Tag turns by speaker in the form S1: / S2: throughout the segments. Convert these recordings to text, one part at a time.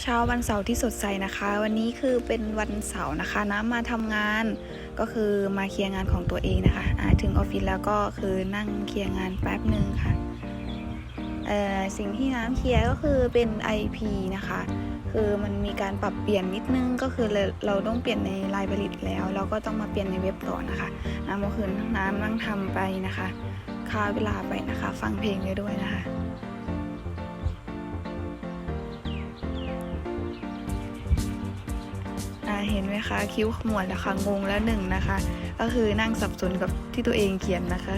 S1: เช้าวันเสาร์ที่สดใสนะคะ วันนี้คือเป็นวันเสาร์นะคะน้ำมาทำงานก็คือมาเคลียร์งานของตัวเองนะคะอ่าถึงออฟฟิศแล้วก็คือนั่งเคลียร์งานแป๊บหนึ่งค่ะสิ่งที่น้ำเคลียร์ก็คือเป็น IP นะคะ คือมันมีการปรับเปลี่ยนนิดนึงก็คือเราต้องเปลี่ยนในลายผลิตแล้ว เราก็ต้องมาเปลี่ยนในเว็บต่อนะคะน้ำก็คือน้ำนั่งทำไปนะคะค่าเวลาไปนะคะ ฟังเพลงไปด้วยนะคะ เห็นไหมคะคิ้วขมวดแล้วค่ะงงแล้วหนึ่งนะคะ ก็คือนั่งสับสนกับที่ตัวเองเขียนนะคะ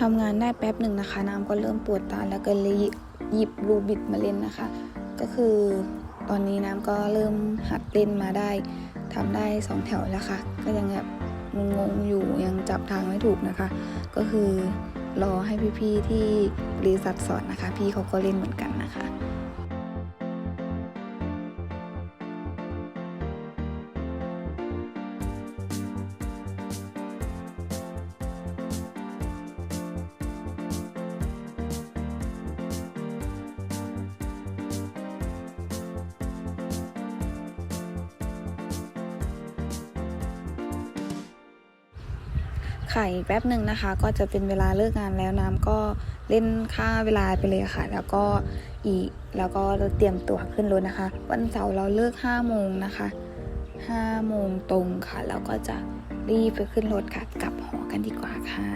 S1: ทำงานได้แป๊บหนึ่งนะคะ น้ำก็เริ่มปวดตาแล้วก็เลยหยิบรูบิดมาเล่นนะคะ ก็คือตอนนี้น้ำก็เริ่มหัดเล่นมาได้ทำได้สองแถวแล้วค่ะ ก็ยังแบบงงอยู่ยังจับทางไม่ถูกนะคะ ก็คือรอให้พี่ๆที่บริษัทสอนนะคะ พี่เขาก็เล่นเหมือนกันนะคะ ค่แป๊บหนึ่งนะคะ ก็จะเป็นเวลาเลิกงานแล้วน้ำก็เล่นค่าเวลาไปเลยค่ะ แล้วก็อีกแล้วก็เตรียมตัวขึ้นรถนะคะ วันเสาร์เราเลิก5โมงนะคะ5โมงตรงค่ะ แล้วก็จะรีบไปขึ้นรถค่ะ กลับหอกันดีกว่าค่ะ